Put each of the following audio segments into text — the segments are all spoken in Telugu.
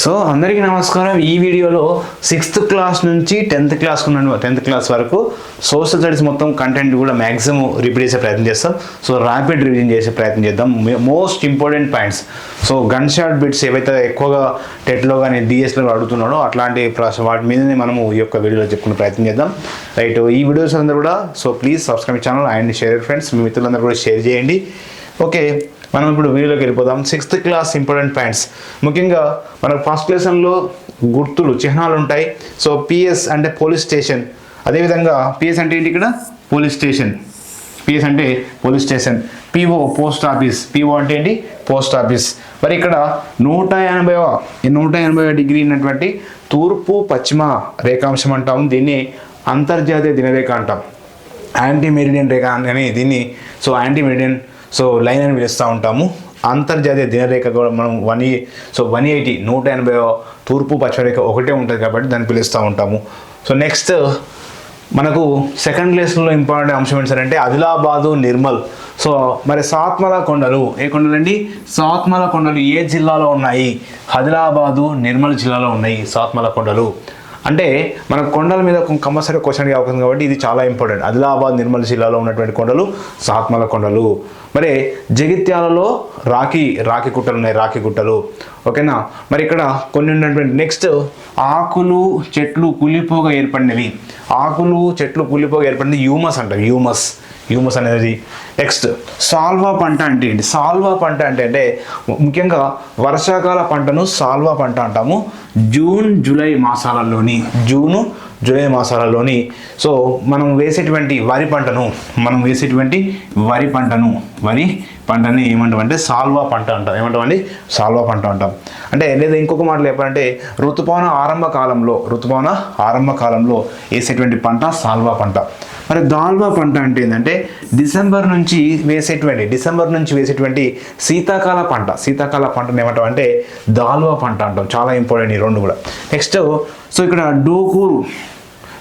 సో అందరికీ నమస్కారం. ఈ వీడియోలో సిక్స్త్ క్లాస్ నుంచి టెన్త్ క్లాస్ ఉన్న టెన్త్ క్లాస్ వరకు సోషల్ స్టడీస్ మొత్తం కంటెంట్ కూడా మ్యాక్సిమం రిపీట్ చేసే ప్రయత్నం చేస్తాం. సో ర్యాపిడ్ రివిజన్ చేసే ప్రయత్నం చేద్దాం. Most important points so gun shot bits ఏవైతే ఎక్కువగా టెట్లో కానీ డిఎస్లో అడుగుతున్నాడో అట్లాంటి వాటి మీదనే మనము ఈ యొక్క వీడియోలో చెప్పుకునే ప్రయత్నం చేద్దాం. రైట్ ఈ వీడియోస్ అందరూ కూడా so please subscribe channel and share friends మీ మిత్రులందరూ కూడా షేర్ చేయండి. ఓకే మనం ఇప్పుడు వీడియోలోకి వెళ్ళిపోదాం. సిక్స్త్ క్లాస్ ఇంపార్టెంట్ పాయింట్స్ ముఖ్యంగా మనకు ఫస్ట్ లెసన్లో గుర్తులు చిహ్నాలు ఉంటాయి. సో పిఎస్ అంటే పోలీస్ స్టేషన్ అదేవిధంగా పిఎస్ అంటే ఏంటి ఇక్కడ? పోలీస్ స్టేషన్ పిఎస్ అంటే police station PO post office PO అంటే ఏంటి? పోస్ట్ ఆఫీస్ మరి ఇక్కడ నూట ఎనభైవ నూట ఎనభై డిగ్రీ ఉన్నటువంటి తూర్పు పశ్చిమ రేఖాంశం అంటాం దీన్ని అంతర్జాతీయ దినరేఖ అంటాం. యాంటీ మెరిడియన్ రేఖ అని దీన్ని. So anti meridian so line అని పిలుస్తూ ఉంటాము. అంతర్జాతీయ దినరేఖ కూడా మనం వన్ సో వన్ ఎయిటీ నూట ఎనభై తూర్పు పశ్చిమ రేఖ ఒకటే ఉంటుంది కాబట్టి దాన్ని పిలుస్తూ ఉంటాము. సో నెక్స్ట్ మనకు సెకండ్ ప్లేస్లో ఇంపార్టెంట్ అంశం ఏంటంటే ఆదిలాబాదు నిర్మల్. సో మరి సాత్మల కొండలు ఏ కొండలండి సాత్మల కొండలు ఏ జిల్లాలో ఉన్నాయి? ఆదిలాబాదు నిర్మల్ జిల్లాలో ఉన్నాయి సాత్మల కొండలు. అంటే మన కొండల మీద కంపల్సరీ క్వశ్చన్ అవకాశం కాబట్టి ఇది చాలా ఇంపార్టెంట్ ఆదిలాబాద్ నిర్మల్ జిల్లాలో ఉన్నటువంటి కొండలు సాత్మల కొండలు. మరి జగిత్యాలలో రాఖీ రాఖీ గుట్టలు ఉన్నాయి రాఖీ గుట్టలు ఓకేనా? మరి ఇక్కడ కొన్ని ఉన్నటువంటి నెక్స్ట్ ఆకులు చెట్లు కులిపోగా ఏర్పడినవి. ఆకులు చెట్లు కులిపోగా ఏర్పడినవి యూమస్ అంటారు యూమస్ హ్యూమస్ అనేది నెక్స్ట్ సాల్వా పంట అంటే ఏంటి? సాల్వా పంట అంటే అంటే ముఖ్యంగా వర్షాకాల పంటను సాల్వా పంట అంటాము. జూన్ జూలై మాసాలలోని జూను జూలై మాసాలలోని. సో మనం వేసేటువంటి వరి పంటను మనం వేసేటువంటి వరి పంటను వరి పంటని ఏమంటామంటే సాల్వా పంట అంటాం. ఏమంటామండి? సాల్వా పంట అంటాం. అంటే లేదా ఇంకొక మాటలు చెప్పాలంటే ఋతుపవన ఆరంభ కాలంలో ఋతుపవన ఆరంభ కాలంలో వేసేటువంటి పంట సాల్వా పంట. మరి దాల్వా పంట అంటే ఏంటంటే డిసెంబర్ నుంచి వేసేటువంటి డిసెంబర్ నుంచి వేసేటువంటి శీతాకాల పంట. శీతాకాల పంటను ఏమంటాం అంటే దాల్వా పంట అంటాం. చాలా ఇంపార్టెంట్ ఈ రెండు కూడా. నెక్స్ట్ సో ఇక్కడ డోకూరు.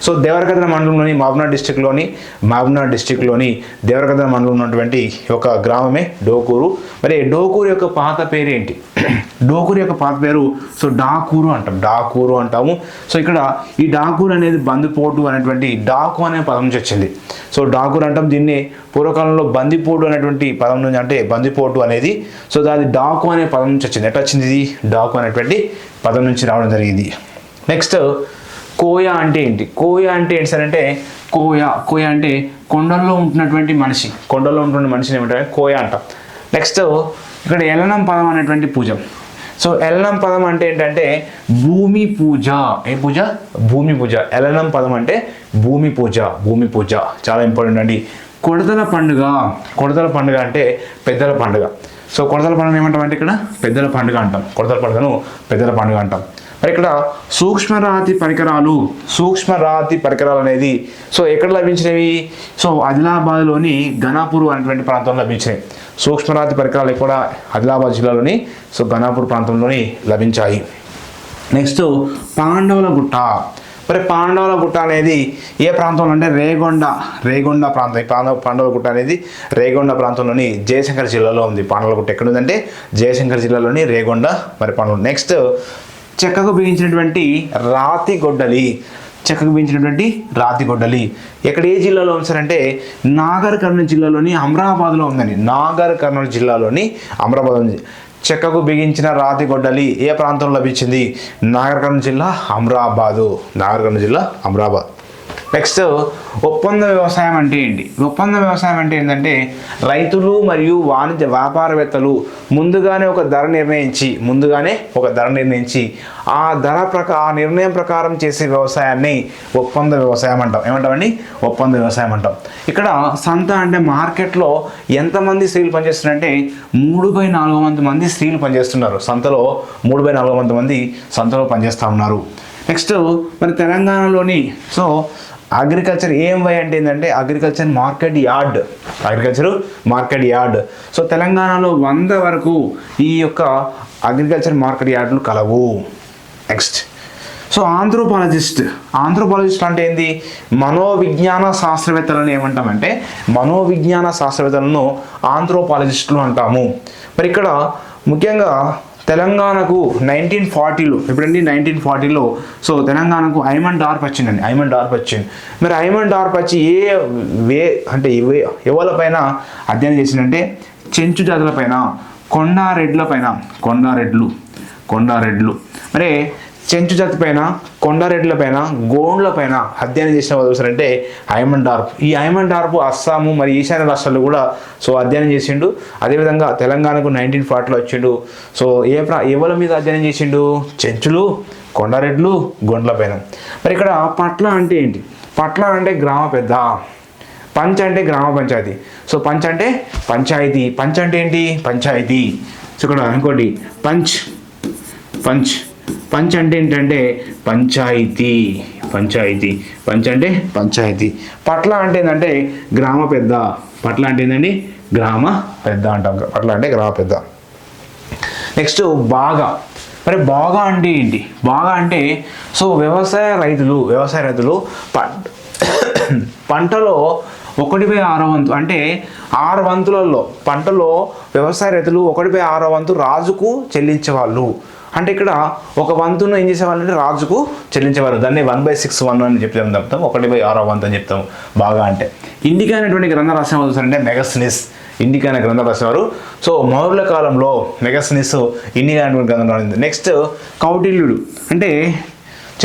సో దేవరకద్ర మండలంలోని మహబూబ్నాథ్ డిస్టిక్లోని మహబూబ్నాథ్ డిస్టిక్లోని దేవరకద్ర మండలం ఉన్నటువంటి ఒక గ్రామమే డోకూరు. మరి డోకూరు యొక్క పాత పేరు ఏంటి డోకూరు యొక్క పాత పేరు సో డాకూరు అంటాం. డాకూరు అంటాము. సో ఇక్కడ ఈ డాకూరు అనేది బందిపోటు అనేటువంటి డాకు అనే పదం నుంచి వచ్చింది. సో డాకూరు అంటాం. దీన్ని పూర్వకాలంలో బందిపోటు అనేటువంటి పదం నుంచి అంటే బందిపోటు అనేది. సో దాని డాకు అనే పదం నుంచి వచ్చింది. ఎట్లా వచ్చింది ఇది? డాకు అనేటువంటి పదం నుంచి రావడం జరిగింది. నెక్స్ట్ కోయా అంటే ఏంటి? కోయ అంటే ఏంటి సార్ అంటే కోయ కోయా అంటే కొండల్లో ఉంటున్నటువంటి మనిషి. కొండల్లో ఉంటున్న మనిషిని ఏమంటారు? కోయా అంటాం. నెక్స్ట్ ఇక్కడ ఎలనం పదం అనేటువంటి పూజ. సో ఎలనం పదం అంటే ఏంటంటే భూమి పూజ. ఏ పూజ? భూమి పూజ. ఎలనం పదం అంటే భూమి పూజ భూమి పూజ. చాలా ఇంపార్టెంట్ అండి. కొడతల పండుగ. కొడతల పండుగ అంటే పెద్దల పండుగ. సో కొడతల పండుగ ఏమంటాం అంటే ఇక్కడ? పెద్దల పండుగ అంటాం. కొడతల పండుగను పెద్దల పండుగ అంటాం. ఇక్కడ సూక్ష్మరాతి పరికరాలు సూక్ష్మరాతి పరికరాలు అనేది సో ఎక్కడ లభించినవి? సో ఆదిలాబాద్లోని ఘనాపూర్ అనేటువంటి ప్రాంతంలో లభించినాయి సూక్ష్మరాతి పరికరాలు కూడా ఆదిలాబాద్ జిల్లాలోని సో ఘనాపూర్ ప్రాంతంలోని లభించాయి. నెక్స్ట్ పాండవుల గుట్ట మరి పాండవుల గుట్ట అనేది ఏ ప్రాంతంలో అంటే రేగొండ రేగొండ ప్రాంతం. పాండవ పాండవుల గుట్ట అనేది రేగొండ ప్రాంతంలోని జయశంకర్ జిల్లాలో ఉంది. పాండవుల గుట్ట ఎక్కడ ఉందంటే జయశంకర్ జిల్లాలోని రేగొండ మరి పాండవులు. నెక్స్ట్ చెక్కకు బిగించినటువంటి రాతి గొడ్డలి. చెక్కకు బిగించినటువంటి రాతి గొడ్డలి. ఎక్కడ ఏ జిల్లాలో ఉంది సార్ అంటే నాగర్ కర్నూలు జిల్లాలోని అమరాబాద్లో ఉందండి. నాగర్ కర్నూలు జిల్లాలోని అమరాబాద్ ఉంది. చెక్కకు బిగించిన రాతి గొడ్డలి ఏ ప్రాంతంలో లభించింది? నాగర్ కర్నూలు జిల్లా అమరాబాదు. నాగర్ కర్నూలు జిల్లా అమరాబాద్. నెక్స్ట్ ఒప్పంద వ్యవసాయం అంటే ఏంటి? ఒప్పంద వ్యవసాయం అంటే ఏంటంటే రైతులు మరియు వాణిజ్య వ్యాపారవేత్తలు ముందుగానే ఒక ధర నిర్ణయించి ముందుగానే ఒక ధర నిర్ణయించి ఆ ధర ప్రకా ఆ నిర్ణయం ప్రకారం చేసే వ్యవసాయాన్ని ఒప్పంద వ్యవసాయం అంటాం. ఏమంటామండి ఒప్పంద వ్యవసాయం అంటాం. ఇక్కడ సంత అంటే మార్కెట్లో ఎంతమంది స్త్రీలు పనిచేస్తున్నారంటే మూడు బై నాలుగు మంది మంది స్త్రీలు పనిచేస్తున్నారు. సంతలో మూడు బై నాలుగు మంది మంది సంతలో పనిచేస్తూ ఉన్నారు. నెక్స్ట్ మరి తెలంగాణలోని సో అగ్రికల్చర్ ఏఎంవై అంటే ఏంటంటే agriculture market yard. Agriculture market yard. So తెలంగాణలో వంద వరకు ఈ యొక్క అగ్రికల్చర్ మార్కెట్ యార్డులు కలవు. నెక్స్ట్. సో ఆంథ్రోపాలజిస్ట్ ఆంథ్రోపాలజిస్ట్ అంటే ఏంది? మనోవిజ్ఞాన శాస్త్రవేత్తలను ఏమంటామంటే మనోవిజ్ఞాన శాస్త్రవేత్తలను ఆంథ్రోపాలజిస్టులు అంటాము. మరి ఇక్కడ ముఖ్యంగా తెలంగాణకు నైన్టీన్ ఫార్టీలో ఎప్పుడండి నైన్టీన్ ఫార్టీలో సో తెలంగాణకు ఐమన్ డార్ప్ వచ్చిందండి ఐమన్ డార్ప్ వచ్చింది. మరి ఐమన్ డార్ప్ వచ్చి ఏ వే అంటే ఏ ఎవరిపైన అధ్యయనం చేసిందంటే చెంచు జాతుల పైన కొండారెడ్ల పైన కొండారెడ్లు కొండారెడ్లు మరి చెంచు జాతి పైన కొండారెడ్ల పైన గోండ్ల పైన అధ్యయనం చేసిన వాళ్ళు చూసారంటే ఐమన్ డార్ప్ ఈ ఐమన్ డార్ప్ అస్సాము మరి ఈశాన్య రాష్ట్రాలు కూడా సో అధ్యయనం చేసిండు. అదేవిధంగా తెలంగాణకు నైన్టీన్ ఫార్టీలో వచ్చిండు. సో ఏ ప్రా ఎవరి మీద అధ్యయనం చేసిండు? చెంచులు కొండారెడ్లు గోండ్ల పైన. మరి ఇక్కడ పట్ల అంటే ఏంటి? పట్ల అంటే గ్రామ పెద్ద. పంచ్ అంటే గ్రామ పంచాయతీ. సో పంచ్ అంటే పంచాయతీ. పంచ్ అంటే ఏంటి? పంచాయతీ. సో ఇక్కడ అనుకోండి. పంచ్. పంచ్. పంచ్ అంటే ఏంటంటే పంచాయతీ పంచాయతీ. పంచ్ అంటే పంచాయతీ. పట్ల అంటే ఏంటంటే గ్రామ పెద్ద. పట్ల అంటే ఏంటండి గ్రామ పెద్ద అంటాం. పట్ల అంటే గ్రామ పెద్ద. నెక్స్ట్ బాగా. మరి బాగా అంటే ఏంటి? బాగా అంటే సో వ్యవసాయ రైతులు వ్యవసాయ రైతులు పంటలో ఒకటి బై ఆరో వంతు అంటే ఆరు వంతులలో పంటలో వ్యవసాయ రైతులు ఒకటి బై ఆరో వంతు రాజుకు చెల్లించేవాళ్ళు. అంటే ఇక్కడ ఒక వంతును ఏం చేసేవాళ్ళంటే రాజుకు చెల్లించేవారు. దాన్ని వన్ బై సిక్స్ వన్ అని చెప్తాం చెప్తాం ఒకటి బై ఆరో వంతు అని చెప్తాం బాగా అంటే. ఇండికా అనేటువంటి గ్రంథ రాసిన చూసారంటే మెగస్నిస్ ఇండికా అనే గ్రంథం రాసేవారు సో మౌర్యుల కాలంలో మెగస్నిస్ ఇండికా అనేటువంటి గ్రంథం రాసింది నెక్స్ట్ కౌటిల్యుడు. అంటే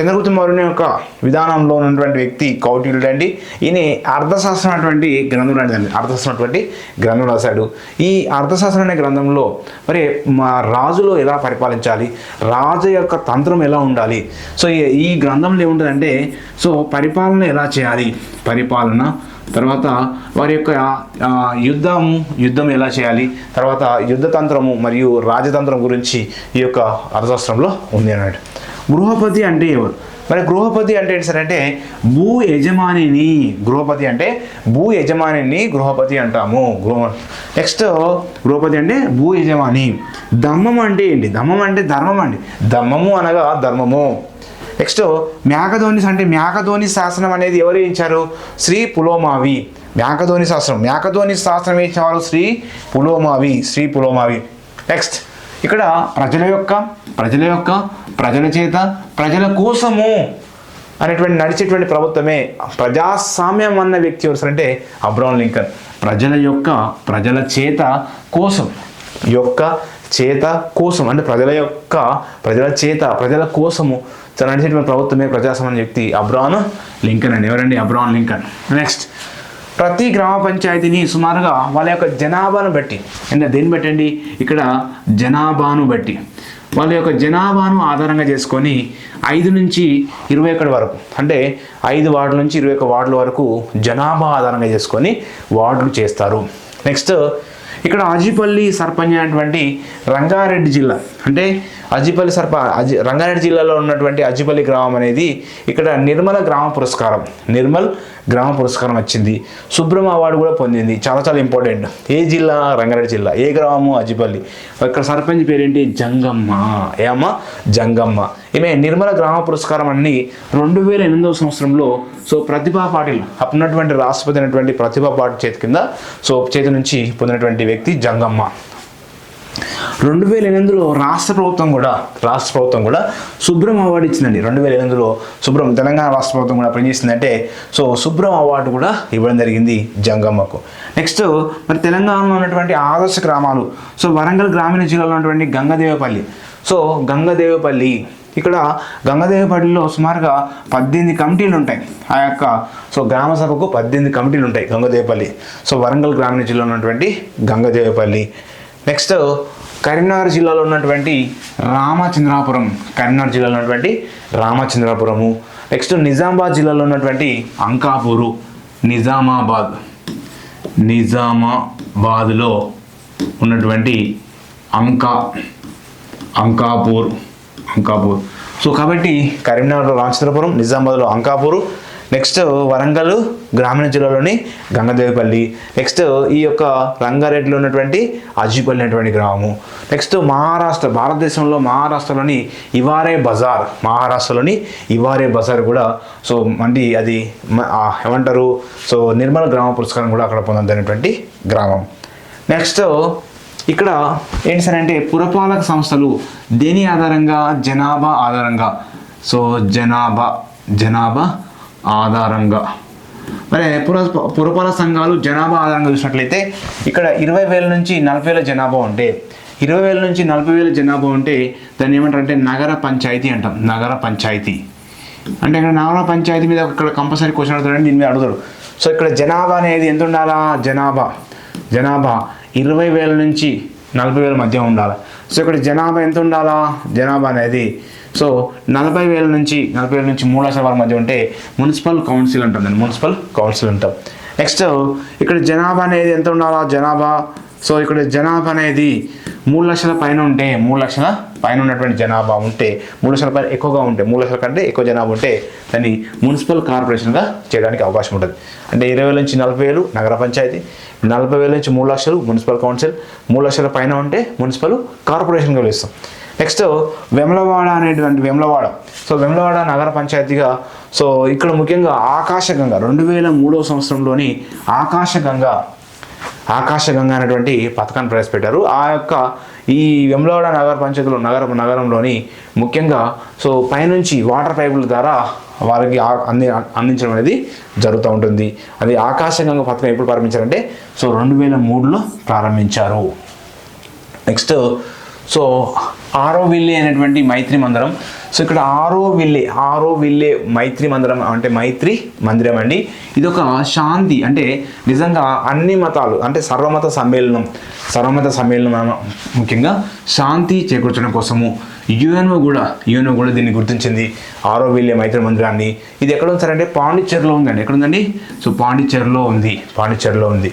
చంద్రగుప్త మౌర్యుని యొక్క విధానంలో ఉన్నటువంటి వ్యక్తి కౌటిల్యుడు అండి ఈయన అర్థశాస్త్రం అటువంటి గ్రంథం అండి అర్థశాస్త్రం అటువంటి గ్రంథం రాశాడు. ఈ అర్థశాస్త్రం అనే గ్రంథంలో మరి మా రాజులు ఎలా పరిపాలించాలి? రాజు యొక్క తంత్రం ఎలా ఉండాలి? సో ఈ- ఈ గ్రంథంలో ఏముంటుందంటే సో పరిపాలన ఎలా చేయాలి? పరిపాలన తర్వాత వారి యొక్క యుద్ధం యుద్ధం ఎలా చేయాలి? తర్వాత యుద్ధతంత్రము మరియు రాజతంత్రం గురించి ఈ యొక్క అర్థశాస్త్రంలో ఉంది అన్నాడు. గృహపతి అంటే ఎవరు? మరి గృహపతి అంటే ఏంటి సార్ అంటే భూ యజమానిని గృహపతి అంటే భూ యజమానిని గృహపతి అంటాము. గృహ నెక్స్ట్ గృహపతి అంటే భూ యజమాని. ధమ్మం అంటే ఏంటి? ధమ్మం అంటే ధర్మం అండి. దమ్మము అనగా ధర్మము. నెక్స్ట్ మేకధోని అంటే మేకధోని శాసనం అనేది ఎవరు ఇచ్చారు? శ్రీ పులోమావి. మేకధోని శాస్త్రం మేకధోని శాస్త్రం ఇచ్చేవారు శ్రీ పులోమావి. శ్రీ పులోమావి. నెక్స్ట్ ఇక్కడ ప్రజల యొక్క ప్రజల యొక్క ప్రజల చేత ప్రజల కోసము అనేటువంటి నడిచేటువంటి ప్రభుత్వమే ప్రజాస్వామ్యం అన్న వ్యక్తి ఎవరు అంటే అబ్రౌన్ లింకన్. ప్రజల యొక్క ప్రజల చేత కోసం యొక్క చేత కోసం అంటే ప్రజల యొక్క ప్రజల చేత ప్రజల కోసము నడిచేటువంటి ప్రభుత్వమే ప్రజాస్వామ్య వ్యక్తి అబ్రాన్ లింకన్ అండి. ఎవరండి అబ్రాన్ లింకన్? నెక్స్ట్ ప్రతి గ్రామ పంచాయతీని సుమారుగా వాళ్ళ యొక్క జనాభాను బట్టి అంటే దేన్ని బట్టండి ఇక్కడ జనాభాను బట్టి. వాళ్ళ యొక్క జనాభాను ఆధారంగా చేసుకొని ఐదు నుంచి ఇరవై ఒకటి వరకు అంటే ఐదు వార్డుల నుంచి ఇరవై ఒక వార్డుల వరకు జనాభా ఆధారంగా చేసుకొని వార్డులు చేస్తారు. నెక్స్ట్ ఇక్కడ ఆజిపల్లి సర్పంచ్ అయినటువంటి రంగారెడ్డి జిల్లా అంటే అజిపల్లి సర్ప అజి రంగారెడ్డి జిల్లాలో ఉన్నటువంటి అజిపల్లి గ్రామం అనేది ఇక్కడ నిర్మల గ్రామ పురస్కారం. నిర్మల్ గ్రామ పురస్కారం వచ్చింది. సుబ్రహ్మ అవార్డు కూడా పొందింది. చాలా చాలా ఇంపార్టెంట్. ఏ జిల్లా? రంగారెడ్డి జిల్లా. ఏ గ్రామము? అజిపల్లి. ఇక్కడ సర్పంచ్ పేరేంటి? జంగమ్మ. ఏమా జంగమ్మ. ఈమె నిర్మల గ్రామ పురస్కారం అన్ని రెండు వేల ఎనిమిదవ సంవత్సరంలో సో ప్రతిభా పాటిల్ అప్పుడున్నటువంటి రాష్ట్రపతి అయినటువంటి ప్రతిభా పాటిల్ చేతి కింద సో చేతి నుంచి పొందినటువంటి వ్యక్తి జంగమ్మ. రెండు వేల ఎనిమిదిలో రాష్ట్ర ప్రభుత్వం కూడా రాష్ట్ర ప్రభుత్వం కూడా శుభ్రం అవార్డు ఇచ్చిందండి. రెండు వేల ఎనిమిదిలో శుభ్రం తెలంగాణ రాష్ట్ర ప్రభుత్వం కూడా పనిచేసిందంటే సో శుభ్రం అవార్డు కూడా ఇవ్వడం జరిగింది జంగమ్మకు. నెక్స్ట్ మరి తెలంగాణలో ఉన్నటువంటి ఆదర్శ గ్రామాలు సో వరంగల్ గ్రామీణ జిల్లాలో ఉన్నటువంటి గంగదేవపల్లి. సో గంగదేవపల్లి ఇక్కడ గంగదేవపల్లిలో సుమారుగా పద్దెనిమిది కమిటీలు ఉంటాయి. ఆ యొక్క సో గ్రామ సభకు పద్దెనిమిది కమిటీలు ఉంటాయి గంగదేవపల్లి. సో వరంగల్ గ్రామీణ జిల్లాలో ఉన్నటువంటి గంగదేవపల్లి. నెక్స్ట్ కరీంనగర్ జిల్లాలో ఉన్నటువంటి రామచంద్రాపురం కరీంనగర్ జిల్లాలో ఉన్నటువంటి రామచంద్రాపురము. నెక్స్ట్ నిజామాబాద్ జిల్లాలో ఉన్నటువంటి అంకాపూరు నిజామాబాద్. నిజామాబాద్లో ఉన్నటువంటి అంకా అంకాపూర్ అంకాపూర్. సో కాబట్టి కరీంనగర్లో రామచంద్రపురం నిజామాబాద్లో అంకాపూరు నెక్స్ట్ వరంగల్ గ్రామీణ జిల్లాలోని గంగదేవిపల్లి. నెక్స్ట్ ఈ యొక్క రంగారెడ్డిలో ఉన్నటువంటి అజిపల్లి అనేటువంటి గ్రామము. నెక్స్ట్ మహారాష్ట్ర భారతదేశంలో మహారాష్ట్రలోని ఇవారే బజార్. మహారాష్ట్రలోని ఇవారే బజార్ కూడా సో అంటే అది ఏమంటారు? సో నిర్మల గ్రామ పురస్కారం కూడా అక్కడ పొందొద్దనేటువంటి గ్రామం. నెక్స్ట్ ఇక్కడ ఏంటి సార్ అంటే పురపాలక సంస్థలు దేని ఆధారంగా? జనాభా ఆధారంగా. సో జనాభా జనాభా ఆధారంగా. మరి పుర పురపాల సంఘాలు జనాభా ఆధారంగా చూసినట్లయితే ఇక్కడ ఇరవై వేల నుంచి నలభై వేల జనాభా ఉంటే ఇరవై వేల నుంచి నలభై వేల జనాభా ఉంటే దాన్ని ఏమంటారంటే నగర పంచాయతీ అంటాం. నగర పంచాయతీ. అంటే ఇక్కడ నగర పంచాయతీ మీద ఇక్కడ కంపల్సరీ క్వశ్చన్ అడుగుతాడు దీని మీద అడుగుతాడు సో ఇక్కడ జనాభా అనేది ఎంత ఉండాలా? జనాభా. జనాభా ఇరవై వేల నుంచి నలభై వేల మధ్య ఉండాలి. సో ఇక్కడ జనాభా ఎంత ఉండాలా? జనాభా అనేది సో నలభై వేల నుంచి నలభై వేల నుంచి మూడు లక్షల వరకు మధ్య ఉంటే మున్సిపల్ కౌన్సిల్ అంటాం మున్సిపల్ కౌన్సిల్ అంటాం. నెక్స్ట్ ఇక్కడ జనాభా అనేది ఎంత ఉండాలా? జనాభా సో ఇక్కడ జనాభా అనేది మూడు లక్షల పైన ఉంటే మూడు లక్షల పైన ఉన్నటువంటి జనాభా ఉంటే మూడు లక్షల పైన ఎక్కువగా ఉంటే మూడు లక్షల కంటే ఎక్కువ జనాభా ఉంటే దాన్ని మున్సిపల్ కార్పొరేషన్గా చేయడానికి అవకాశం ఉంటుంది. అంటే ఇరవై వేల నుంచి నలభై వేలు నగర పంచాయతీ నలభై వేల నుంచి మూడు లక్షలు మున్సిపల్ కౌన్సిల్ మూడు లక్షల పైన ఉంటే మున్సిపల్ కార్పొరేషన్గా పిలుస్తాం నెక్స్ట్ వెమలవాడ అనేటువంటి వెమలవాడ. సో వెమలవాడ నగర పంచాయతీగా సో ఇక్కడ ముఖ్యంగా ఆకాశగంగా రెండు వేల మూడవ సంవత్సరంలోని ఆకాశగంగా ఆకాశగంగా అనేటువంటి పథకాన్ని ప్రవేశపెట్టారు. ఆ యొక్క ఈ వెమ్లవాడ నగర పంచాయతీలో నగర నగరంలోని ముఖ్యంగా సో పైనుంచి వాటర్ పైపుల ద్వారా వారికి అంది అందించడం అనేది జరుగుతూ ఉంటుంది. అది ఆకాశగంగా పథకం ఎప్పుడు ప్రారంభించారంటే సో రెండు వేల మూడులో ప్రారంభించారు. నెక్స్ట్ సో ఆరో విల్లే అనేటువంటి మైత్రి మందిరం. సో ఇక్కడ ఆరో విల్లే ఆరో విల్లే మైత్రి మందిరం అంటే మైత్రి మందిరం అండి. ఇది ఒక శాంతి అంటే నిజంగా అన్ని మతాలు అంటే సర్వమత సమ్మేళనం సర్వమత సమ్మేళనం ముఖ్యంగా శాంతి చేకూర్చడం కోసము యుఎన్ఓ కూడా యుఎన్ఓ కూడా దీన్ని గుర్తించింది ఆరో విల్లే మైత్రి మందిరాన్ని. ఇది ఎక్కడ ఉంది సార్ అంటే పాండిచ్చేరిలో ఉందండి. ఎక్కడ ఉందండి? సో పాండిచ్చేరిలో ఉంది పాండిచ్చేరిలో ఉంది.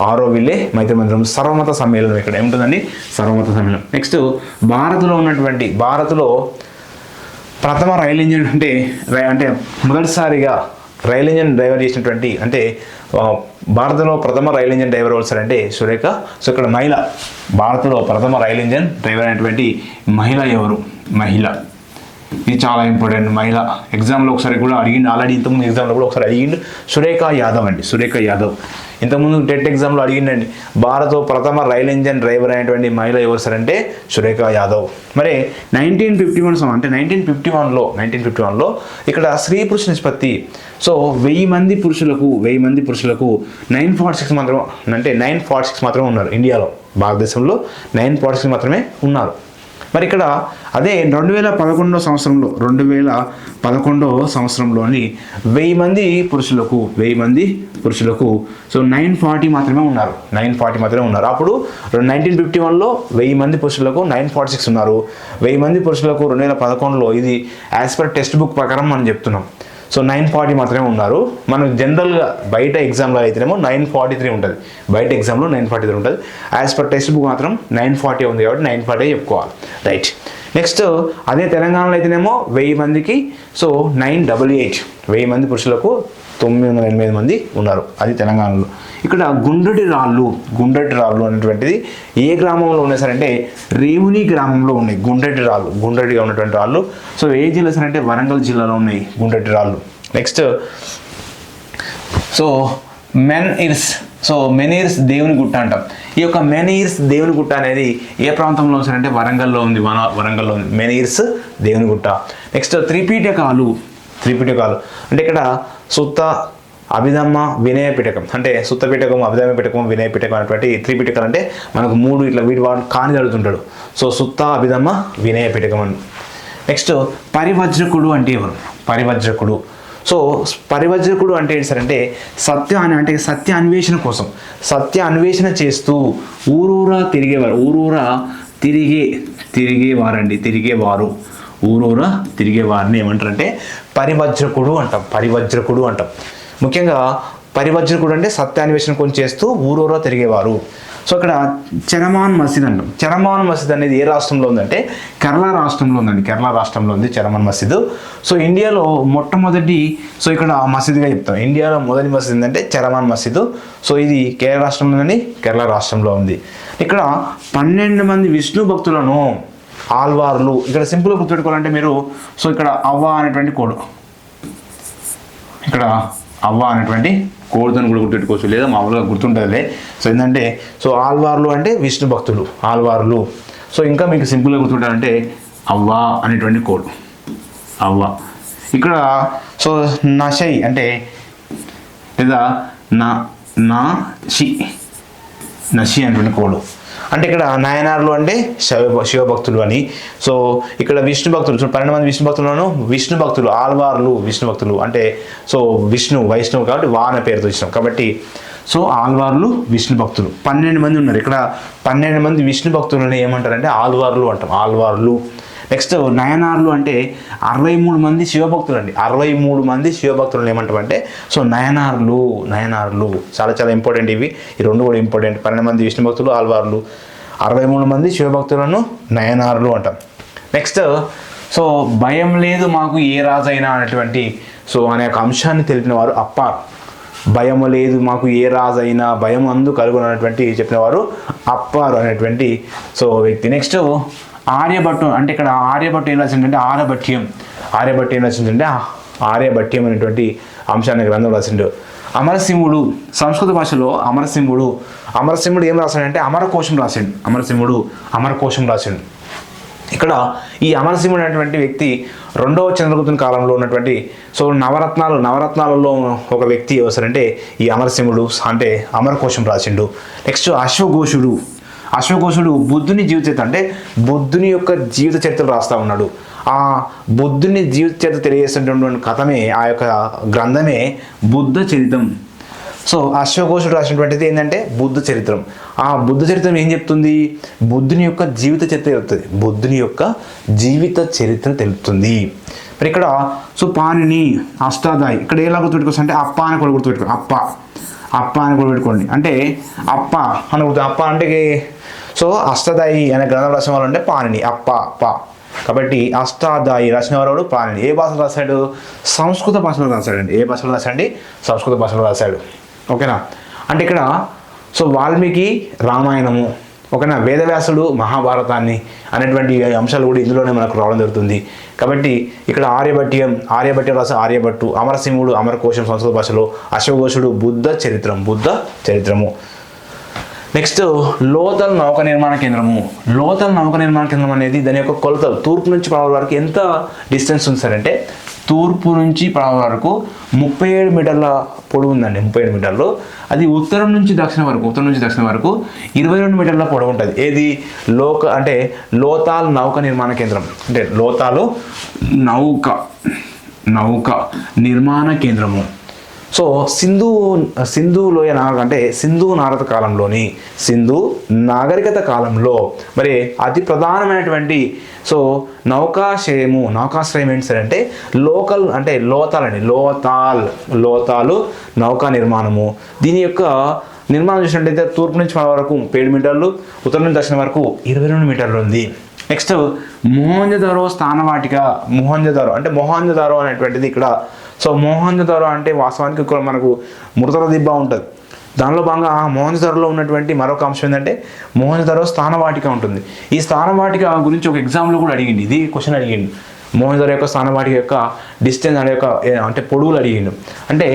ఆరో విల్లే మైత్రి మందిరం సర్వమత సమ్మేళనం ఇక్కడ ఏముంటుందండి? సర్వమత సమ్మేళనం. నెక్స్ట్ భారత్లో ఉన్నటువంటి భారత్లో ప్రథమ రైల్ ఇంజిన్ అంటే రై- అంటే మొదటిసారిగా రైలు ఇంజిన్ డ్రైవర్ చేసినటువంటి అంటే భారతలో భారత్లో ప్రథమ రైల్ ఇంజిన్ డ్రైవర్ ఎవరు అంటే సురేఖ. సో ఇక్కడ మహిళ భారత్లో ప్రథమ రైల్ ఇంజిన్ డ్రైవర్ అయినటువంటి మహిళ ఎవరు? మహిళ. ఇది చాలా ఇంపార్టెంట్ మహిళ. ఎగ్జామ్లో ఒకసారి కూడా అడిగిండు. ఆల్రెడీ ఇంతకుముందు ఎగ్జామ్లో కూడా ఒకసారి అడిగిండు. సురేఖ యాదవ్ అండి. సురేఖ యాదవ్. ఇంతకుముందు టెట్ ఎగ్జామ్లో అడిగిండండి భారత్ ప్రథమ రైల్ ఇంజన్ డ్రైవర్ అయినటువంటి మహిళ ఎవరు సార్? అంటే సురేఖ యాదవ్. మరి నైన్టీన్ ఫిఫ్టీ వన్ అంటే నైన్టీన్ ఫిఫ్టీ వన్లో నైన్టీన్ ఫిఫ్టీ వన్లో ఇక్కడ స్త్రీ పురుష నిష్పత్తి. సో వెయ్యి మంది పురుషులకు వెయ్యి మంది పురుషులకు నైన్ ఫార్టీ సిక్స్ మాత్రం అంటే నైన్ ఫార్టీ సిక్స్ మాత్రమే ఉన్నారు ఇండియాలో భారతదేశంలో నైన్ ఫార్టీ సిక్స్ మాత్రమే ఉన్నారు. మరి ఇక్కడ అదే రెండు వేల పదకొండో సంవత్సరంలో రెండు వేల పదకొండో సంవత్సరంలోని వెయ్యి మంది పురుషులకు వెయ్యి మంది పురుషులకు సో నైన్ ఫార్టీ మాత్రమే ఉన్నారు. నైన్ ఫార్టీ మాత్రమే ఉన్నారు. అప్పుడు నైన్టీన్ ఫిఫ్టీ వన్లో వెయ్యి మంది పురుషులకు నైన్ ఫార్టీ సిక్స్ ఉన్నారు. వెయ్యి మంది పురుషులకు రెండు వేల పదకొండులో ఇది యాజ్ పర్ టెక్స్ట్ బుక్ ప్రకారం మనం చెప్తున్నాం. సో నైన్ ఫార్టీ మాత్రమే ఉన్నారు. మనం జనరల్గా బయట ఎగ్జామ్లో అయితేనేమో నైన్ ఫార్టీ త్రీ ఉంటుంది. బయట ఎగ్జామ్లో నైన్ ఫార్టీ త్రీ ఉంటుంది. యాజ్ పర్ టెక్స్ట్ బుక్ మాత్రం నైన్ ఫార్టీ ఉంది కాబట్టి నైన్ ఫార్టీ చెప్పుకోవాలి. రైట్ నెక్స్ట్ అదే తెలంగాణలో అయితేనేమో వెయ్యి మందికి సో నైన్ డబల్ ఎయిట్ వెయ్యి మంది పురుషులకు తొమ్మిది వందల ఎనిమిది మంది ఉన్నారు. అది తెలంగాణలో. ఇక్కడ గుండ్రటి రాళ్ళు. గుండ్రటి రాళ్ళు అనేటువంటిది ఏ గ్రామంలో ఉన్నాయి సార్ అంటే రేవుని గ్రామంలో ఉన్నాయి. గుండ్రటి రాళ్ళు గుండ్రటిగా ఉన్నటువంటి రాళ్ళు. సో ఏ జిల్లా సార్ అంటే వరంగల్ జిల్లాలో ఉన్నాయి గుండ్రటి రాళ్ళు. Next so menhirs so menhirs దేవుని గుట్ట అంటాం. ఈ యొక్క మెనీర్స్ దేవుని గుట్ట అనేది ఏ ప్రాంతంలో ఉంది అంటే వరంగల్లో ఉంది వన వరంగల్లో ఉంది. మెనీర్స్ దేవుని గుట్ట. నెక్స్ట్ త్రిపీఠకాలు. త్రిపీఠకాలు. అంటే ఇక్కడ సుత్త అభిధమ్మ వినయ పిటకం. అంటే సుత్త పిటకం అభిధమ్మ పిటకం వినయ పిటకం అనేటువంటి త్రిపిటకాలు అంటే మనకు మూడు ఇట్లా వీటి వాడు కాని జరుగుతుంటాడు. సో సుత్త అభిధమ్మ వినయ పిటకం అని. నెక్స్ట్ పరివజ్రకుడు అంటే ఎవరు? పరివజ్రకుడు. సో పరివజ్రకుడు అంటే ఏంటి సార్ అంటే సత్య అని అంటే సత్య అన్వేషణ కోసం. సత్య అన్వేషణ చేస్తూ ఊరూరా తిరిగేవారు. ఊరూరా తిరిగే తిరిగేవారండి తిరిగేవారు. ఊరూరా తిరిగేవారిని ఏమంటారంటే పరివజ్రకుడు అంటాం పరివజ్రకుడు అంటాం. ముఖ్యంగా పరివజ్రకుడు అంటే సత్యాన్వేషణ కొంచెం చేస్తూ ఊరూరా తిరిగేవారు. సో ఇక్కడ చరమాన్ మసీద్ అంటాం. చరమాన్ మసీద్ అనేది ఏ రాష్ట్రంలో ఉందంటే కేరళ రాష్ట్రంలో ఉందండి. కేరళ రాష్ట్రంలో ఉంది చరమాన్ మసీద్. సో ఇండియాలో మొట్టమొదటి సో ఇక్కడ మసీద్గా చెప్తాం. ఇండియాలో మొదటి మసీద్ ఏంటంటే చరమాన్ మసీద్. సో ఇది కేరళ రాష్ట్రంలో ఉందండి కేరళ రాష్ట్రంలో ఉంది. ఇక్కడ పన్నెండు మంది విష్ణు భక్తులను ఆల్వార్లు ఇక్కడ సింపుల్గా గుర్తుపెట్టుకోవాలంటే మీరు సో ఇక్కడ అవ్వ అనేటువంటి కోడు. ఇక్కడ అవ్వ అనేటువంటి కోడుతను కూడా గుర్తుపెట్టుకోవచ్చు. లేదా మామూలుగా గుర్తుంటుందిలే. సో ఏంటంటే సో ఆల్వార్లు అంటే విష్ణు భక్తులు ఆల్వార్లు సో ఇంకా మీకు సింపుల్గా గుర్తుంటారంటే అవ్వ అనేటువంటి కోడు అవ్వ. ఇక్కడ సో నషై అంటే లేదా నా నా షి. నషి అనేటువంటి కోడు అంటే ఇక్కడ నాయనార్లు అంటే శివ శివభక్తులు అని. సో ఇక్కడ విష్ణు భక్తులు పన్నెండు మంది విష్ణు భక్తులను విష్ణు భక్తులు ఆల్వార్లు విష్ణు భక్తులు. అంటే సో విష్ణు వైష్ణవు కాబట్టి వాన పేరుతో ఇచ్చినాం కాబట్టి సో ఆల్వార్లు విష్ణు భక్తులు. పన్నెండు మంది ఉన్నారు. ఇక్కడ పన్నెండు మంది విష్ణు భక్తులను ఏమంటారంటే ఆల్వార్లు అంటాం. ఆల్వార్లు నెక్స్ట్ నయనార్లు అంటే అరవై మూడు మంది శివభక్తులు అండి అరవై మూడు మంది శివభక్తులను ఏమంటామంటే సో నయనార్లు నయనార్లు చాలా చాలా ఇంపార్టెంట్ ఇవి. ఈ రెండు కూడా ఇంపార్టెంట్ పన్నెండు మంది విష్ణు భక్తులు ఆల్వార్లు అరవై మూడు మంది శివభక్తులను నయనార్లు అంటాం. నెక్స్ట్ సో భయం లేదు మాకు ఏ రాజైనా అనేటువంటి సో అనే ఒక అంశాన్ని తెలిపిన వారు అప్పార్. భయం లేదు మాకు ఏ రాజైనా భయం అందు కలుగునటువంటి చెప్పిన వారు అప్పారు అనేటువంటి సో వ్యక్తి. నెక్స్ట్ ఆర్యభట్టు అంటే ఇక్కడ ఆర్యభట్టు ఏం రాసిందంటే ఆర్యభట్యం ఆర్యభట్టు ఏం రాసిందంటే ఆర్యభట్యం అనేటువంటి అంశాన్ని గ్రంథం రాసిండు. అమరసింహుడు సంస్కృత భాషలో అమరసింహుడు. అమరసింహుడు ఏం రాశాడంటే అమరకోశం రాసిండు. అమరసింహుడు అమరకోశం రాసిండు. ఇక్కడ ఈ అమరసింహుడు అనేటువంటి వ్యక్తి రెండవ చంద్రగుప్తుని కాలంలో ఉన్నటువంటి సో నవరత్నాలు నవరత్నాలలో ఒక వ్యక్తి ఎవరంటే ఈ అమరసింహుడు అంటే అమరకోశం రాసిండు. నెక్స్ట్ అశ్వఘోషుడు. అశ్వఘోషుడు బుద్ధుని జీవిత అంటే బుద్ధుని యొక్క జీవిత చరిత్ర రాస్తూ ఉన్నాడు. ఆ బుద్ధుని జీవిత చరిత్ర తెలియజేసినటువంటి కథమే ఆ యొక్క గ్రంథమే బుద్ధ చరితం సో అశ్వఘోషుడు రాసినటువంటిది ఏంటంటే బుద్ధ చరిత్రం. ఆ బుద్ధ చరిత్రం ఏం చెప్తుంది? బుద్ధుని యొక్క జీవిత చరిత్ర తెలుపుతుంది. బుద్ధుని యొక్క జీవిత చరిత్ర తెలుపుతుంది. మరి ఇక్కడ సో పానిని అష్టాదాయి ఇక్కడ ఎలా గుర్తుపెట్టుకోవచ్చు అంటే అప్ప అని కూడా గుర్తుపెట్టుకో అప్ప. అప్ప అని కూడా పెట్టుకోండి. అంటే అప్ప. అనుకుంటుంది అప్ప అంటే సో అష్టదాయి అనే గ్రంథం రాసిన వాళ్ళు అంటే పాణిని. అప్ప అప్ప కాబట్టి అష్టాదాయి రాసిన వాడు పాణిని. ఏ భాషలో రాశాడు? సంస్కృత భాషలో రాశాడండి. ఏ భాషలో రాశాడండి? సంస్కృత భాషలో రాశాడు. ఓకేనా? అంటే ఇక్కడ సో వాల్మీకి రామాయణము ఓకేనా వేదవ్యాసుడు మహాభారతాన్ని అనేటువంటి అంశాలు కూడా ఇందులోనే మనకు రావడం జరుగుతుంది. కాబట్టి ఇక్కడ ఆర్యభట్యం ఆర్యభట్య రాసే ఆర్యభట్టు అమరసింహుడు అమరకోశం సంస్కృత భాషలో అశ్వఘోషుడు బుద్ధ చరిత్రం బుద్ధ చరిత్రము. నెక్స్ట్ లోతల్ నౌక నిర్మాణ కేంద్రము. లోతల్ నౌక నిర్మాణ కేంద్రం అనేది దాని యొక్క కొలతలు తూర్పు నుంచి పడవల వరకు ఎంత డిస్టెన్స్ ఉంది సార్ అంటే తూర్పు నుంచి పడవ వరకు ముప్పై ఏడు మీటర్ల పొడవు ఉందండి ముప్పై ఏడు మీటర్లు. అది ఉత్తరం నుంచి దక్షిణం వరకు ఉత్తరం నుంచి దక్షిణం వరకు ఇరవై రెండు మీటర్ల పొడవు ఉంటుంది. ఏది? లోక అంటే లోతాల్ నౌక నిర్మాణ కేంద్రం. అంటే లోతాలు నౌక నౌక నిర్మాణ కేంద్రము. సో సింధు సింధు లోయ నాగ అంటే సింధు నారద కాలంలోని సింధు నాగరికత కాలంలో మరి అతి ప్రధానమైనటువంటి సో నౌకాశ్రయము నౌకాశ్రయం ఏంటి సార్ అంటే లోకల్ అంటే లోతాలండి. లోతాల్ లోతాలు నౌకా నిర్మాణము. దీని యొక్క నిర్మాణం చూసినట్టయితే తూర్పు నుంచి మన వరకు ఏడు మీటర్లు ఉత్తరం నుంచి దక్షిణం వరకు ఇరవై రెండు మీటర్లు ఉంది. నెక్స్ట్ మోహంజదారో స్థానవాటిక మోహంజదారో అంటే మోహంజదారో అనేటువంటిది ఇక్కడ. సో మోహంజదారో అంటే వాస్తవానికి ఇక్కడ మనకు మృతల దిబ్బ ఉంటుంది. దానిలో భాగంగా ఆ మోహంజదారోలో ఉన్నటువంటి మరొక అంశం ఏంటంటే మోహంజదారో స్థానవాటిక ఉంటుంది. ఈ స్థానవాటిక గురించి ఒక ఎగ్జామ్లో కూడా అడిగింది ఇది క్వశ్చన్ అడిగిండు. మోహంజదారో యొక్క స్థానవాటిక యొక్క డిస్టెన్స్ అనే యొక్క అంటే పొడవులు అడిగిండు. అంటే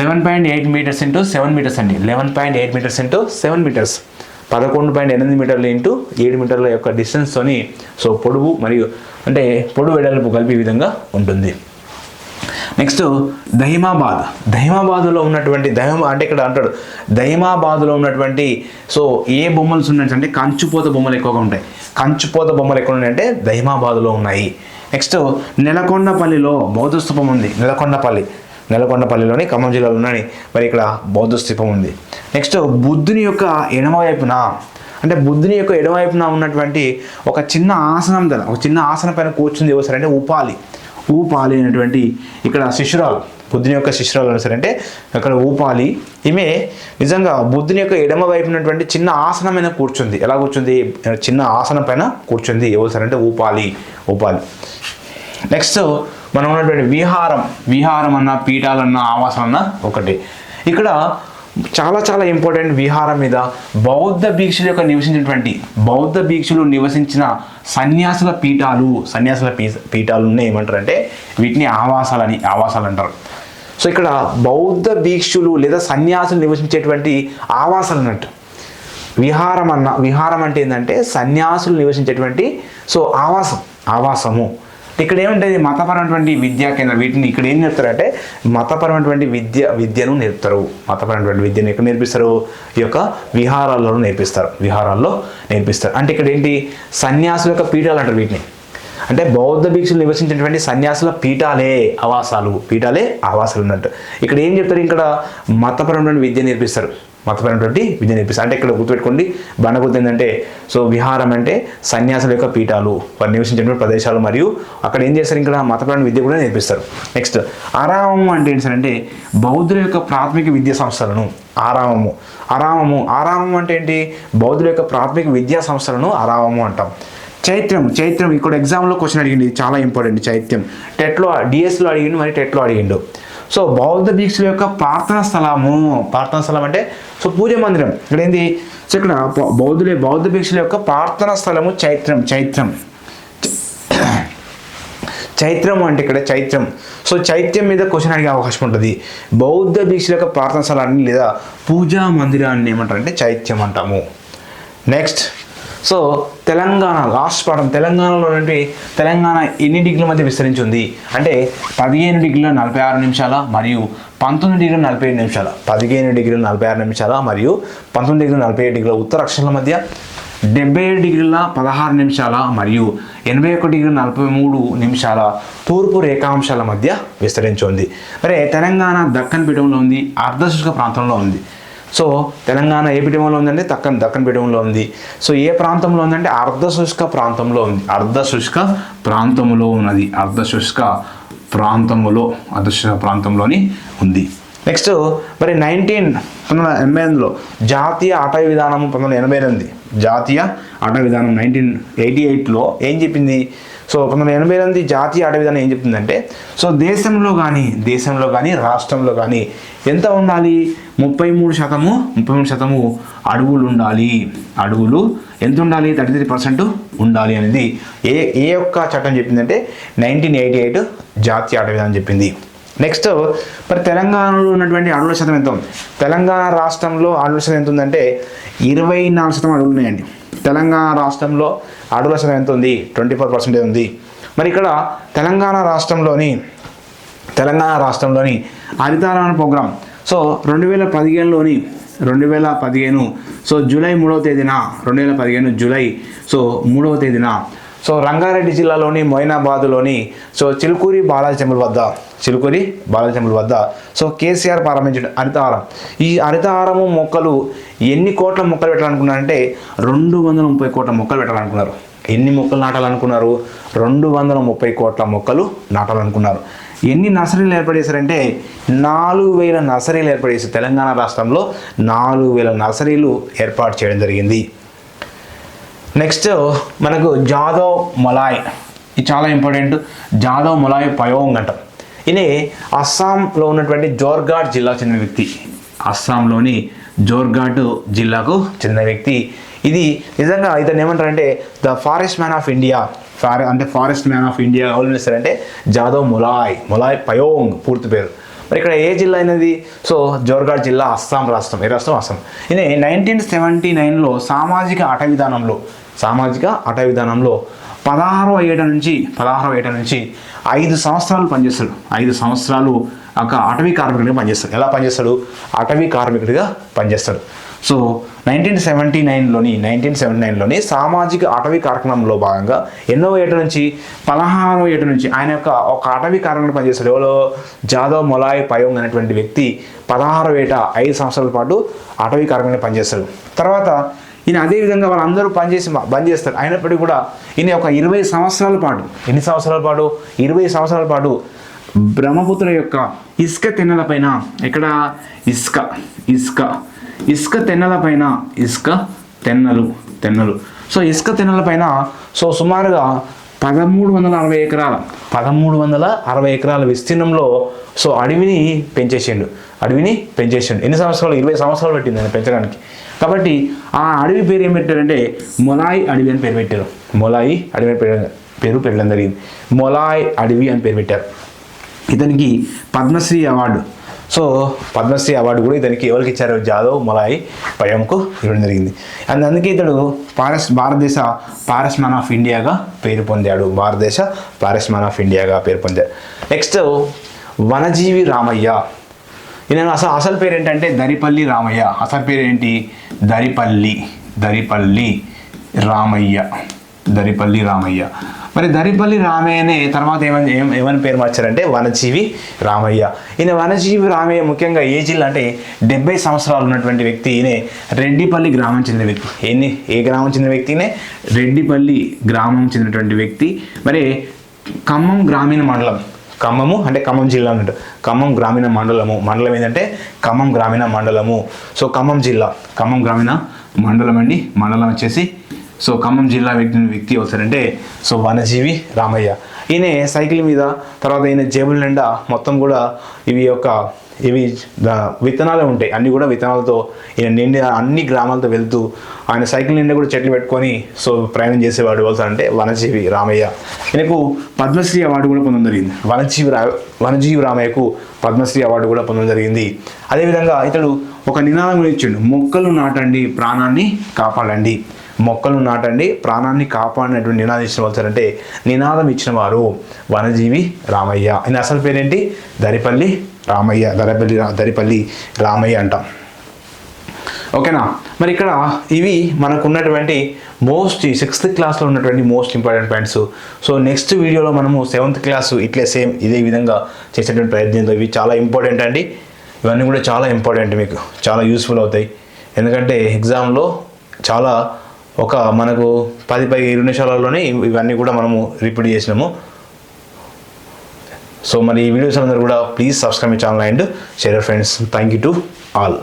eleven point eight metres into seven metres అండి. Eleven point eight metres into seven metres పదకొండు పాయింట్ ఎనిమిది మీటర్లు ఇంటూ ఏడు మీటర్ల యొక్క డిస్టెన్స్తోని సో పొడవు మరియు అంటే పొడవు వెడల్పు కలిపి విధంగా ఉంటుంది. నెక్స్ట్ దహిమాబాద్. దహిమాబాద్లో ఉన్నటువంటి దహిమా అంటే ఇక్కడ అంటాడు దహిమాబాద్లో ఉన్నటువంటి సో ఏ బొమ్మలు ఉన్నాయి అంటే కంచుపోత బొమ్మలు ఎక్కువగా ఉంటాయి. కంచుపోత బొమ్మలు ఎక్కువ ఉన్నాయంటే దహిమాబాద్లో ఉన్నాయి. నెక్స్ట్ నెలకొండపల్లిలో బౌద్ధ స్థూపం ఉంది. నెలకొండపల్లి. నెలకొండపల్లిలోని ఖమ్మం జిల్లాలో ఉన్నది మరి ఇక్కడ బౌద్ధ స్థూపం ఉంది. నెక్స్ట్ బుద్ధుని యొక్క ఎడమ వైపున అంటే బుద్ధుని యొక్క ఎడమవైపున ఉన్నటువంటి ఒక చిన్న ఆసనం కదా ఒక చిన్న ఆసనం పైన కూర్చుంది ఎవరు అంటే ఉపాలి. ఊపాలి అనేటువంటి ఇక్కడ శిశురాలు బుద్ధుని యొక్క శిష్యురాలు ఎవరు అంటే అక్కడ ఊపాలి. ఈమె నిజంగా బుద్ధుని యొక్క ఎడమ వైపు ఉన్నటువంటి చిన్న ఆసనం మీద కూర్చుంది. ఎలా కూర్చుంది? చిన్న ఆసనం పైన కూర్చుంది. ఎవరు అంటే ఊపాలి ఊపాలి. నెక్స్ట్ మనం ఉన్నటువంటి విహారం విహారం అన్న పీఠాలన్న ఆవాసం అన్న ఒకటి. ఇక్కడ చాలా చాలా ఇంపార్టెంట్ విహారం మీద బౌద్ధ భీక్షుల యొక్క నివసించినటువంటి బౌద్ధ భీక్షులు నివసించిన సన్యాసుల పీఠాలు సన్యాసుల పీ పీఠాలు ఉన్నాయి ఏమంటారంటే వీటిని ఆవాసాలని ఆవాసాలు అంటారు. సో ఇక్కడ బౌద్ధ భీక్షులు లేదా సన్యాసులు నివసించేటువంటి ఆవాసాలు అన్నట్టు. విహారం అన్న విహారం అంటే ఏంటంటే సన్యాసులు నివసించేటువంటి సో ఆవాసం ఆవాసము. ఇక్కడ ఏముంటుంది? మతపరమైనటువంటి విద్యా కేంద్రం. వీటిని ఇక్కడ ఏం నేర్పుతారంటే మతపరమైనటువంటి విద్య విద్యను నేర్పుతారు. మతపరమైనటువంటి విద్యను ఎక్కడ నేర్పిస్తారు? ఈ యొక్క విహారాల్లో నేర్పిస్తారు. విహారాల్లో నేర్పిస్తారు. అంటే ఇక్కడ ఏంటి? సన్యాసుల యొక్క పీఠాలు అంటారు వీటిని. అంటే బౌద్ధ భిక్షులు నివసించినటువంటి సన్యాసుల పీఠాలే ఆవాసాలు. పీఠాలే ఆవాసాలు ఉన్నట్టు ఇక్కడ ఏం చెప్తారు? ఇక్కడ మతపరమైన విద్య నేర్పిస్తారు. మతపరమైనటువంటి విద్య నేర్పిస్తారు. అంటే ఇక్కడ గుర్తుపెట్టుకోండి బండగుద్ది ఏంటంటే సో విహారం అంటే సన్యాసుల యొక్క పీఠాలు వారు నివసించినటువంటి ప్రదేశాలు మరియు అక్కడ ఏం చేస్తారు ఇక్కడ? మతపరమైన విద్య కూడా నేర్పిస్తారు. నెక్స్ట్ ఆరామము అంటే ఏంటి సార్ అంటే బౌద్ధుల యొక్క ప్రాథమిక విద్యా సంస్థలను ఆరామము. ఆరామము ఆరామము అంటే ఏంటి? బౌద్ధుల యొక్క ప్రాథమిక విద్యా సంస్థలను ఆరామము అంటాం. చైత్రం చైత్రం ఇక్కడ ఎగ్జామ్లో క్వశ్చన్ అడిగింది చాలా ఇంపార్టెంట్ చైత్యం. టెట్లో డిఎస్లో అడిగిండు మరి టెట్లో అడిగిండు. సో బౌద్ధ భిక్షుల యొక్క ప్రార్థనా స్థలము. ప్రార్థనా స్థలం అంటే సో పూజ మందిరం. ఇక్కడ ఏంది సో ఇక్కడ బౌద్ధులే బౌద్ధ భిక్షుల యొక్క ప్రార్థనా స్థలము చైత్రం చైత్రం. చైత్రం అంటే ఇక్కడ చైత్రం. సో చైత్యం మీద క్వశ్చన్ అడిగే అవకాశం ఉంటుంది. బౌద్ధ భిక్షుల యొక్క ప్రార్థనా స్థలాన్ని లేదా పూజా మందిరాన్ని ఏమంటారు అంటే చైత్యం అంటాము. నెక్స్ట్. సో తెలంగాణ లాస్ట్ పాఠం తెలంగాణలో తెలంగాణ ఎన్ని డిగ్రీల మధ్య విస్తరించింది? అంటే పదిహేను డిగ్రీల నలభై ఆరు నిమిషాల మరియు పంతొమ్మిది డిగ్రీల నలభై ఏడు నిమిషాల. పదిహేను డిగ్రీల నలభై ఆరు నిమిషాల మరియు పంతొమ్మిది డిగ్రీల నలభై ఏడు డిగ్రీల ఉత్తర అక్షరాల మధ్య. డెబ్బై ఏడు డిగ్రీల పదహారు నిమిషాల మరియు ఎనభై ఒకటి డిగ్రీల నలభై మూడు నిమిషాల తూర్పు రేఖాంశాల మధ్య విస్తరించి ఉంది మరి తెలంగాణ దక్కన్ పీఠంలో ఉంది అర్ధశుష్క ప్రాంతంలో ఉంది. సో తెలంగాణ ఏ పీఠంలో ఉందంటే దక్కన్ దక్కన్ పీఠంలో ఉంది. సో ఏ ప్రాంతంలో ఉందంటే? అర్ధశుష్క ప్రాంతంలో ఉంది. అర్ధశుష్క ప్రాంతంలో ఉన్నది. అర్ధశుష్క ప్రాంతములో అర్ధశుష్క ప్రాంతంలోని ఉంది. నెక్స్ట్ మరి నైన్టీన్ పంతొమ్మిది వందల ఎనభై ఎనిమిదిలో జాతీయ అటవీ విధానం పంతొమ్మిది వందల ఎనభై ఎనిమిది. జాతీయ అటవీ విధానం నైన్టీన్ ఎయిటీ ఎయిట్లో ఏం చెప్పింది? సో పంతొమ్మిది ఎనభై ఎనిమిది జాతీయ ఆట విధానం ఏం చెప్తుందంటే సో దేశంలో కానీ దేశంలో కానీ రాష్ట్రంలో కానీ ఎంత ఉండాలి? ముప్పై మూడు శాతము ముప్పై మూడు శాతము అడవులు ఉండాలి. అడవులు ఎంత ఉండాలి? థర్టీ త్రీ పర్సెంట్ ఉండాలి అనేది ఏ ఏ ఒక్క చట్టం చెప్పిందంటే నైన్టీన్ ఎయిటీ ఎయిట్ జాతీయ ఆట విధానం చెప్పింది. నెక్స్ట్ మరి తెలంగాణలో ఉన్నటువంటి అడవుల శాతం ఎంత ఉంది? తెలంగాణ రాష్ట్రంలో అడవుల శాతం ఎంత ఉందంటే ఇరవై నాలుగు శాతం అడవులు ఉన్నాయండి. తెలంగాణ రాష్ట్రంలో అడవుల శాతం ఎంత ఉంది? ట్వంటీ ఫోర్ పర్సెంటేజ్ ఉంది. మరి ఇక్కడ తెలంగాణ రాష్ట్రంలోని తెలంగాణ రాష్ట్రంలోని హరితారాయణ ప్రోగ్రాం. సో రెండు వేల పదిహేనులోని రెండు వేల పదిహేను. సో జూలై మూడవ తేదీన రెండు వేల పదిహేను జూలై. సో మూడవ తేదీన. సో రంగారెడ్డి జిల్లాలోని మొయినాబాద్లోని సో చిలుకూరి బాలాజీ టెంపుల్ వద్ద. చిలుకూరి బాలాజీ టెంపుల్ వద్ద. సో కేసీఆర్ ప్రారంభించిన హరితహారం. ఈ హరితహారము మొక్కలు ఎన్ని కోట్ల మొక్కలు పెట్టాలనుకున్నారంటే రెండు వందల ముప్పై కోట్ల మొక్కలు పెట్టాలనుకున్నారు. ఎన్ని మొక్కలు నాటాలనుకున్నారు? రెండు వందల ముప్పై కోట్ల మొక్కలు నాటాలనుకున్నారు. ఎన్ని నర్సరీలు ఏర్పాటు చేశారంటే నాలుగు వేల నర్సరీలు ఏర్పాటు చేశారు తెలంగాణ రాష్ట్రంలో నాలుగు వేల నర్సరీలు ఏర్పాటు చేయడం జరిగింది. నెక్స్ట్ మనకు జాదవ్ మొలాయ్. ఇది చాలా ఇంపార్టెంట్. జాదవ్ మొలాయ్ పయోంగ్ అంటాం. ఈయన అస్సాంలో ఉన్నటువంటి జోర్ఘాట్ జిల్లాకు చెందిన వ్యక్తి. అస్సాంలోని జోర్ఘాట్ జిల్లాకు చెందిన వ్యక్తి. ఇది నిజంగా ఇతను ఏమంటారంటే the forest man of India. ఫారె అంటే ఫారెస్ట్ మ్యాన్ ఆఫ్ ఇండియా ఎవరు పిలుస్తారంటే జాదవ్ ములాయ్ ములాయ్ పయోంగ్ పూర్తి పేరు. మరి ఇక్కడ ఏ జిల్లా అయినది? సో జోర్ఘాట్ జిల్లా అస్సాం రాష్ట్రం ఏ రాష్ట్రం? అస్సాం. ఇది నైన్టీన్ సెవెంటీ నైన్లో సామాజిక అట విధానంలో సామాజిక అట విధానంలో పదహారవ ఏట నుంచి పదహారవ ఏట నుంచి ఐదు సంవత్సరాలు పనిచేస్తాడు. ఐదు సంవత్సరాలు ఒక అటవీ కార్మికుడిగా పనిచేస్తాడు. ఎలా పనిచేస్తాడు? అటవీ కార్మికుడిగా పనిచేస్తాడు. సో నైన్టీన్ సెవెంటీ నైన్లోని నైన్టీన్ సెవెంటీ నైన్లోని సామాజిక అటవీ కార్యక్రమంలో భాగంగా ఎన్నో ఏట నుంచి పదహారవ ఏట నుంచి ఆయన యొక్క ఒక అటవీ కార్యక్రమం పనిచేస్తాడు. ఎవరో? జాదవ్ మొలాయ్ పయోంగ్ అనేటువంటి వ్యక్తి పదహారవ ఏట ఐదు సంవత్సరాల పాటు అటవీ కార్యక్రమంలో పనిచేస్తాడు. తర్వాత ఈయన అదే విధంగా వాళ్ళందరూ పనిచేసి బంద్ చేస్తారు. అయినప్పటికీ కూడా ఈయన ఒక ఇరవై సంవత్సరాల పాటు ఎన్ని సంవత్సరాల పాటు? ఇరవై సంవత్సరాల పాటు బ్రహ్మపుత్ర యొక్క ఇసుక తెన్నెలపైన ఇక్కడ ఇసుక ఇసుక ఇసుక తెన్నెలపైన ఇసుక తెన్నలు తెన్నలు. సో ఇసుక తెన్నెలపైన సో సుమారుగా పదమూడు వందల అరవై ఎకరాల పదమూడు వందల అరవై ఎకరాల విస్తీర్ణంలో సో అడవిని పెంచేసిండు. అడవిని పెంచేసిండు. ఎన్ని సంవత్సరాలు? ఇరవై సంవత్సరాలు పెట్టింది ఆయన పెంచడానికి. కాబట్టి ఆ అడవి పేరు ఏం పెట్టారంటే మొలాయి అడవి అని పేరు పెట్టారు. మొలాయి అడవి అని పేరు పేరు పెట్టడం జరిగింది. మొలాయ్ అడవి అని పేరు పెట్టారు. ఇతనికి Padmashri award. So Padmashri award కూడా ఇతనికి ఎవరికి ఇచ్చారు జాదవ్ మలాయి పయంకు ఇవ్వడం జరిగింది. అండ్ అందుకే ఇతడు పారస్ భారతదేశ పారస్ మ్యాన్ ఆఫ్ ఇండియాగా పేరు పొందాడు. భారతదేశ పారస్ మ్యాన్ ఆఫ్ ఇండియాగా పేరు పొందాడు. నెక్స్ట్ వనజీవి రామయ్య. ఈయన అసలు అసలు పేరు ఏంటంటే దరిపల్లి రామయ్య. అసలు పేరు ఏంటి దరిపల్లి. దరిపల్లి రామయ్య. దరిపల్లి రామయ్య. మరి దరిపల్లి రామయ్యనే తర్వాత ఏమని ఏమని పేరు మార్చారంటే వనజీవి రామయ్య. ఈయన వనజీవి రామయ్య ముఖ్యంగా ఏ జిల్లా అంటే డెబ్బై సంవత్సరాలు ఉన్నటువంటి వ్యక్తి. ఈయనే రెడ్డిపల్లి గ్రామం చెందిన వ్యక్తి. ఎన్ని? ఏ గ్రామం చెందిన వ్యక్తినే రెడ్డిపల్లి గ్రామం చెందినటువంటి వ్యక్తి. మరి ఖమ్మం గ్రామీణ మండలం. ఖమ్మము అంటే ఖమ్మం జిల్లా అన్నట్టు. ఖమ్మం గ్రామీణ మండలము. మండలం ఏంటంటే ఖమ్మం గ్రామీణ మండలము. సో ఖమ్మం జిల్లా ఖమ్మం గ్రామీణ మండలం అండి. మండలం వచ్చేసి సో ఖమ్మం జిల్లా వ్యక్తి వ్యక్తి అవుతారంటే సో వనజీవి రామయ్య. ఈయన సైకిల్ మీద తర్వాత ఈయన జేబుల నిండా మొత్తం కూడా ఇవి యొక్క ఇవి విత్తనాలు ఉంటాయి. అన్ని కూడా విత్తనాలతో ఈయన నిండి అన్ని గ్రామాలతో వెళ్తూ ఆయన సైకిల్ నిండా కూడా చెట్లు పెట్టుకొని సో ప్రయాణం చేసేవాడు ఎవరు అంటే వనజీవి రామయ్య. ఈయనకు పద్మశ్రీ అవార్డు కూడా పొందడం జరిగింది. వనజీవి రా వనజీవి రామయ్యకు పద్మశ్రీ అవార్డు కూడా పొందడం జరిగింది. అదేవిధంగా ఇతడు ఒక నినాదం ఇచ్చిండు. మొక్కలు నాటండి ప్రాణాన్ని కాపాడండి. మొక్కలు నాటండి ప్రాణాన్ని కాపాడినటువంటి నినాదం ఇచ్చిన వాళ్ళు అంటే నినాదం ఇచ్చిన వారు వనజీవి రామయ్య. ఆయన అసలు పేరేంటి? దరిపల్లి రామయ్య దరిపల్లి దరిపల్లి రామయ్య అంటాం. ఓకేనా? మరి ఇక్కడ ఇవి మనకు ఉన్నటువంటి మోస్ట్ సిక్స్త్ క్లాస్లో ఉన్నటువంటి most important points. So next వీడియోలో మనము సెవెంత్ క్లాస్ ఇట్లే సేమ్ ఇదే విధంగా చేసేటువంటి ప్రయత్నంతో ఇవి చాలా ఇంపార్టెంట్ అండి. ఇవన్నీ కూడా చాలా ఇంపార్టెంట్ మీకు. చాలా యూస్ఫుల్ అవుతాయి. ఎందుకంటే ఎగ్జామ్లో చాలా ఒక మనకు పది పది ఇరవై నిమిషాలలోనే ఇవన్నీ కూడా మనము రిపీట్ చేసినాము. సో మరి ఈ వీడియోస్ అందరూ కూడా please subscribe my channel and share friends. Thank you to all